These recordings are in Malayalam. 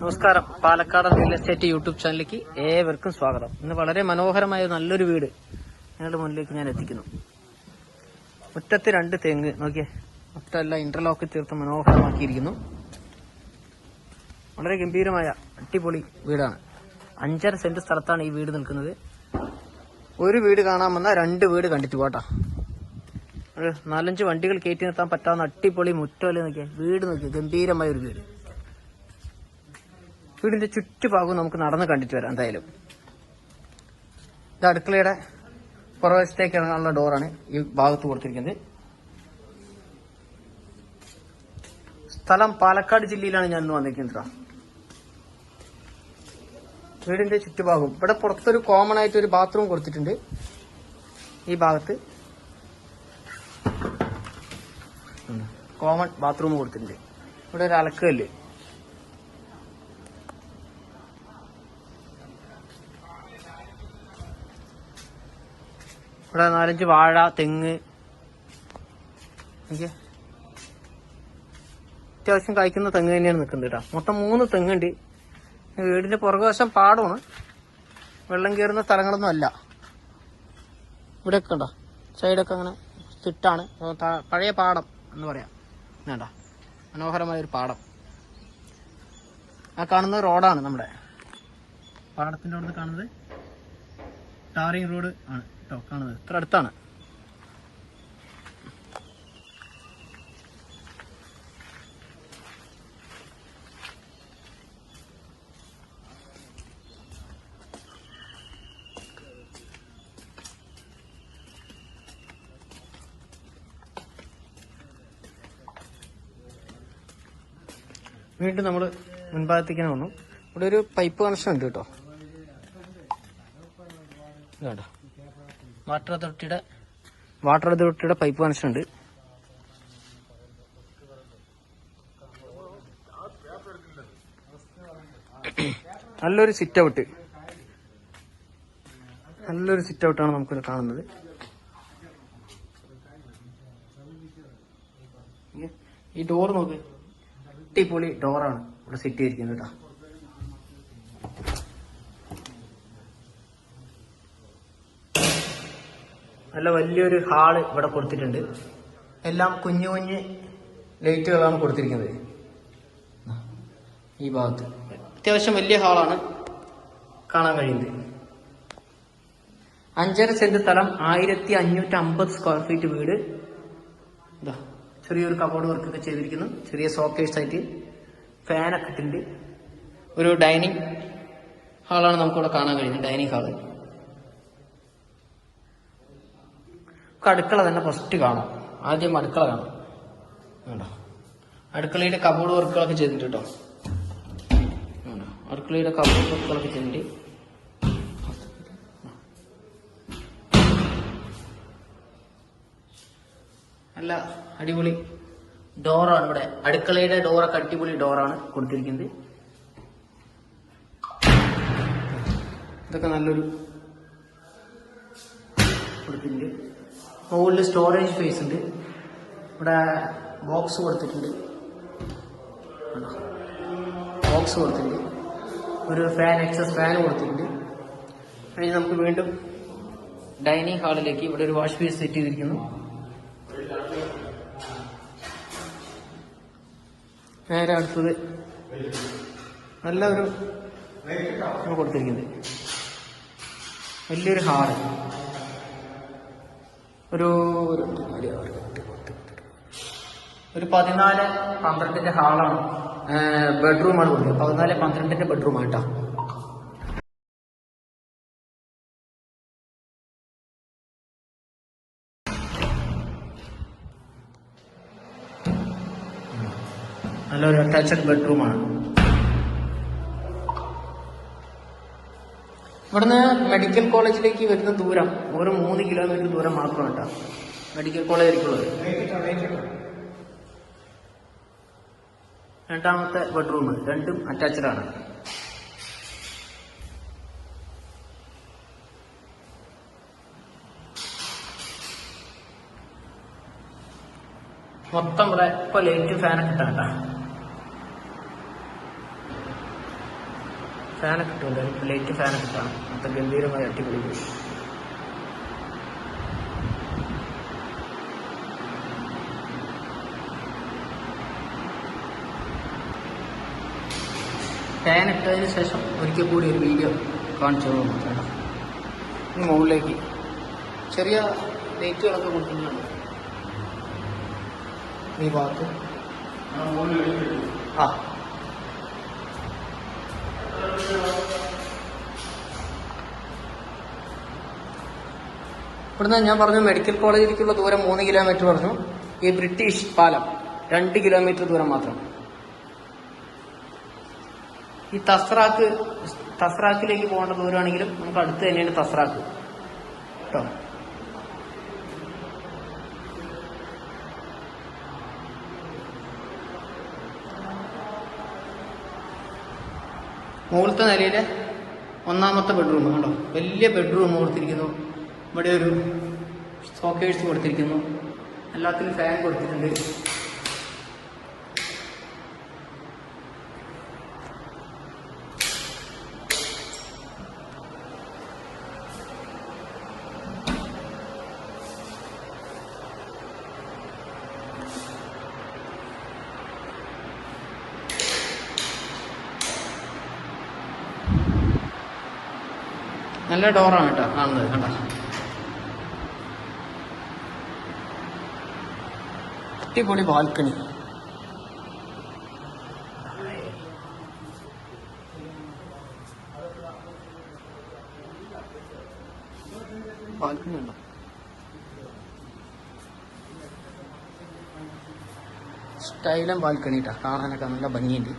നമസ്കാരം. പാലക്കാട് റിയൽ എസ്റ്റേറ്റ് യൂട്യൂബ് ചാനലിലേക്ക് ഏവർക്കും സ്വാഗതം. ഇന്ന് വളരെ മനോഹരമായ നല്ലൊരു വീട് നിങ്ങളുടെ മുന്നിലേക്ക് ഞാൻ എത്തിക്കുന്നു. മുറ്റത്ത് രണ്ട് തെങ്ങ് നോക്കിയേ. മുറ്റമെല്ലാം ഇന്റർലോക്ക് തീർത്ത് മനോഹരമാക്കിയിരിക്കുന്നു. വളരെ ഗംഭീരമായ അട്ടിപൊളി വീടാണ്. അഞ്ചര സെന്റ് സ്ഥലത്താണ് ഈ വീട് നിൽക്കുന്നത്. ഒരു വീട് കാണാൻ വന്നാൽ രണ്ട് വീട് കണ്ടിട്ട് പോട്ടാ നാലഞ്ച് വണ്ടികൾ കയറ്റി നിർത്താൻ പറ്റാവുന്ന അട്ടിപൊളി മുറ്റമല്ലേ നോക്കിയേ. വീട് നോക്കിയേ. ഗംഭീരമായ ഒരു വീട്. വീടിന്റെ ചുറ്റുഭാഗവും നമുക്ക് നടന്ന് കണ്ടിട്ട് വരാം എന്തായാലും. ഇത് അടുക്കളയുടെ പുറവശത്തേക്ക് ഇറങ്ങാനുള്ള ഡോറാണ് ഈ ഭാഗത്ത് കൊടുത്തിരിക്കുന്നത്. സ്ഥലം പാലക്കാട് ജില്ലയിലാണ് ഞാൻ ഇന്ന് വന്നിരിക്കുന്നത്. വീടിന്റെ ചുറ്റുഭാഗവും. ഇവിടെ പുറത്തൊരു കോമൺ ആയിട്ട് ഒരു ബാത്റൂം കൊടുത്തിട്ടുണ്ട്. ഈ ഭാഗത്ത്. കോമൺ ബാത്റൂം കൊടുത്തിട്ടുണ്ട്. ഇവിടെ ഒരു അലക്കല്ല്. ഇവിടെ നാലഞ്ച് വാഴ തെങ്ങ്. അത്യാവശ്യം കായ്ക്കുന്ന തെങ്ങ് തന്നെയാണ് നിൽക്കുന്നത് കേട്ടോ. മൊത്തം മൂന്ന് തെങ്ങുണ്ട്. വീടിന്റെ പുറകുവശം പാടമാണ്. വെള്ളം കയറുന്ന സ്ഥലങ്ങളൊന്നും അല്ല. ഇവിടെയൊക്കെ ഉണ്ടോ? സൈഡൊക്കെ അങ്ങനെ തിട്ടാണ്. പഴയ പാടം എന്ന് പറയാം. വേണ്ട മനോഹരമായ ഒരു പാടം. ആ കാണുന്നത് റോഡാണ് നമ്മുടെ. പാടത്തിന്റെ അവിടെ കാണുന്നത് ടാറിങ് റോഡ് ആണ്. കേട്ടോ കാണുന്നത്. ഇത്ര അടുത്താണ്. വീണ്ടും നമ്മൾ മുൻഭാഗത്തേക്ക് വന്നു ഇവിടെ ഒരു പൈപ്പ് കണക്ഷൻ ഉണ്ട് കേട്ടോ. ഇതാണ്ടോ വാട്ടർ അതോറിറ്റിയുടെ വാട്ടർ അതോറിറ്റിയുടെ പൈപ്പ് കണക്ഷൻ ഉണ്ട്. നല്ലൊരു സിറ്റ് ഔട്ട് നല്ലൊരു സിറ്റ് ഔട്ടാണ് നമുക്ക് കാണുന്നത്. ഈ ഡോർ നോക്ക്. അടിപൊളി ഡോറാണ് ഇവിടെ സിറ്റ് ചെയ്തിരിക്കുന്നത് കേട്ടോ. നല്ല വലിയൊരു ഹാൾ ഇവിടെ കൊടുത്തിട്ടുണ്ട്. എല്ലാം കുഞ്ഞു കുഞ്ഞ് ലൈറ്റുകളാണ് കൊടുത്തിരിക്കുന്നത്. ഈ ഭാഗത്ത്. അത്യാവശ്യം വലിയ ഹാളാണ് കാണാൻ കഴിയുന്നത്. അഞ്ചര സെന്റ് സ്ഥലം ആയിരത്തി അഞ്ഞൂറ്റി അമ്പത് സ്ക്വയർ ഫീറ്റ് വീട്. ഇതാ ചെറിയൊരു കബോർഡ് വർക്കൊക്കെ ചെയ്തിരിക്കുന്നു. ചെറിയ സോക്കേഴ്സ് ആയിട്ട് ഫാനൊക്കെ ഇട്ടിട്ടുണ്ട്. ഒരു ഡൈനിങ് ഹാളാണ് നമുക്കിവിടെ കാണാൻ കഴിയുന്നത്. ഡൈനിങ് ഹാൾ നമുക്ക് അടുക്കള തന്നെ ഫസ്റ്റ് കാണാം. ആദ്യം അടുക്കള കാണാം. വേണ്ട അടുക്കളയുടെ കബോർഡ് വർക്കുകളൊക്കെ ചെയ്തിട്ടുണ്ട് കേട്ടോ. അടുക്കളയുടെ കബോർഡ് വർക്കുകളൊക്കെ ചെയ്തിട്ടുണ്ട് നല്ല അടിപൊളി ഡോറാണ് ഇവിടെ. അടുക്കളയുടെ ഡോറൊക്കെ അടിപൊളി ഡോറാണ് കൊടുത്തിരിക്കുന്നത്. ഇതൊക്കെ നല്ലൊരു കൊടുത്തിട്ടുണ്ട്. മുകളിൽ സ്റ്റോറേജ് ഫേസ് ഉണ്ട്. ഇവിടെ ബോക്സ് കൊടുത്തിട്ടുണ്ട്. ബോക്സ് കൊടുത്തിട്ടുണ്ട്. ഒരു ഫാൻ എക്സസ് ഫാൻ കൊടുത്തിട്ടുണ്ട്. കഴിഞ്ഞ് നമുക്ക് വീണ്ടും ഡൈനിങ് ഹാളിലേക്ക് ഇവിടെ ഒരു വാഷ് ബേസ് സെറ്റ് ചെയ്തിരിക്കുന്നു. നേരെ അടുത്തത് നല്ല ഒരു ആണ് കൊടുത്തിരിക്കുന്നത്. വലിയൊരു ഹാൾ. ഒരു ഒരു നാല്, ആറ്, എട്ട്, പത്ത്, ഒരു പതിനാല് പന്ത്രണ്ടിന്റെ ഹാളാണ്. ബെഡ്റൂമാണ് കൊടുത്തത് പതിനാല് പന്ത്രണ്ടിന്റെ ബെഡ്റൂം ആയിട്ടാ നല്ലൊരു അറ്റാച്ച്ഡ് ബെഡ്റൂമാണ്. ഇവിടുന്ന് മെഡിക്കൽ കോളേജിലേക്ക് വരുന്ന ദൂരം ഒരു മൂന്ന് കിലോമീറ്റർ ദൂരം മാത്രം കേട്ടോ മെഡിക്കൽ കോളേജിലേക്കുള്ളത് രണ്ടാമത്തെ ബെഡ്റൂം രണ്ടും അറ്റാച്ച്ഡ് ആണ്. മൊത്തം ഇവിടെ ഇപ്പൊ ലൈറ്റ് ഫാനൊക്കെ ഇട്ടാണ് കേട്ടോ. ഫാനൊക്കെ ഇട്ടുണ്ട് ലൈറ്റ് ഫാനൊക്കെ ഇട്ടാണ് അത്ര ഗംഭീരമായി അടിപൊളി. പോയി ഫാൻ ഇട്ടതിന് ശേഷം ഒരിക്കൽ കൂടി ഒരു വീഡിയോ കാണിച്ചു കൊടുക്കണം മുകളിലേക്ക്. ചെറിയ ലൈറ്റുകളൊക്കെ കൊടുക്കുന്നുണ്ട്. ഈ ഭാഗത്ത്. ആ. ഇവിടുന്ന് ഞാൻ പറഞ്ഞു മെഡിക്കൽ കോളേജിലേക്കുള്ള ദൂരം മൂന്ന് കിലോമീറ്റർ പറഞ്ഞു. ഈ ബ്രിട്ടീഷ് പാലം രണ്ട് കിലോമീറ്റർ ദൂരം മാത്രം. ഈ തസ്രാക്ക് തസ്രാക്കിലേക്ക് പോകേണ്ട ദൂരമാണെങ്കിലും നമുക്ക് അടുത്ത് തന്നെയാണ് തസ്രാക്ക്. കേട്ടോ? മുകളിലത്തെ നിലയിലെ ഒന്നാമത്തെ ബെഡ്റൂം കണ്ടോ? വലിയ ബെഡ്റൂം കൊടുത്തിരിക്കുന്നു ഇവിടെ ഒരു സോക്കേഴ്സ് കൊടുത്തിരിക്കുന്നു. എല്ലാത്തിനും ഫാൻ കൊടുത്തിട്ടുണ്ട്. നല്ല ഡോറാണ് കേട്ടോ കാണുന്നത് കണ്ടോ? അടിപൊളി ബാൽക്കണി. ബാൽക്കണി ഉണ്ടോ സ്റ്റൈലും ബാൽക്കണി കേട്ടോ കാണാനൊക്കെ നല്ല ഭംഗിയുണ്ട്.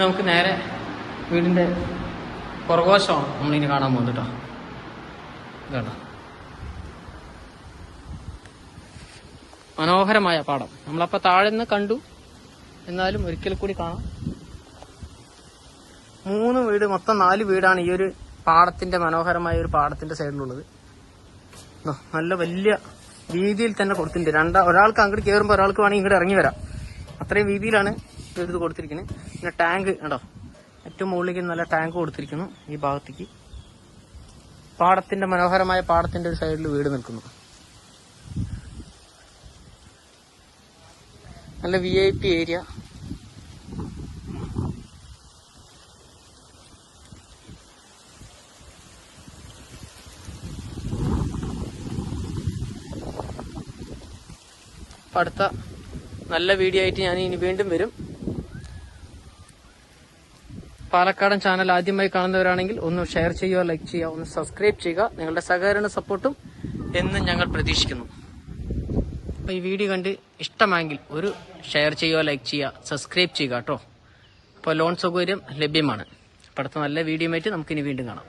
നമുക്ക് നേരെ വീടിന്റെ പുറകോശമാണ് നമ്മളിനി കാണാൻ പോകുന്നത് കേട്ടോ മനോഹരമായ പാടം. നമ്മളപ്പോ താഴെ നിന്ന് കണ്ടു. എന്നാലും ഒരിക്കൽ കൂടി കാണാം. മൂന്ന് വീട് മൊത്തം നാല് വീടാണ് ഈ ഒരു പാടത്തിന്റെ മനോഹരമായ ഒരു പാടത്തിന്റെ സൈഡിലുള്ളത്. നല്ല വലിയ വീതിയിൽ തന്നെ കൊടുത്തിട്ടുണ്ട്. രണ്ടാ ഒരാൾക്ക് അങ്ങോട്ട് കയറുമ്പോൾ ഒരാൾക്ക് വേണമെങ്കിൽ ഇങ്ങോട്ട് ഇറങ്ങി വരാം. അത്രയും വീതിയിലാണ് ഇത് കൊടുത്തിരിക്കുന്നത് പിന്നെ ടാങ്ക് കണ്ടോ? ഏറ്റവും മുകളിലേക്ക് നല്ല ടാങ്ക് കൊടുത്തിരിക്കുന്നു ഈ ഭാഗത്തേക്ക്. പാടത്തിന്റെ മനോഹരമായ പാടത്തിന്റെ ഒരു സൈഡിൽ വീട് നിൽക്കുന്നു. നല്ല വി ഐ പി ഏരിയ അടുത്ത നല്ല വീഡിയോ ആയിട്ട് ഞാൻ ഇനി വീണ്ടും വരും. പാലക്കാടൻ ചാനൽ ആദ്യമായി കാണുന്നവരാണെങ്കിൽ ഒന്ന് ഷെയർ ചെയ്യുക ലൈക്ക് ചെയ്യുക ഒന്ന് സബ്സ്ക്രൈബ് ചെയ്യുക. നിങ്ങളുടെ സഹകരണ സപ്പോർട്ടും എന്നും ഞങ്ങൾ പ്രതീക്ഷിക്കുന്നു. അപ്പോൾ ഈ വീഡിയോ കണ്ട് ഇഷ്ടമായെങ്കിൽ ഒരു ഷെയർ ചെയ്യുക ലൈക്ക് ചെയ്യുക സബ്സ്ക്രൈബ് ചെയ്യുക കേട്ടോ. അപ്പോൾ ലോൺ സൗകര്യം ലഭ്യമാണ്. അപ്പോൾ അടുത്ത നല്ല വീഡിയോ ആയിട്ട് നമുക്കിനി വീണ്ടും കാണാം.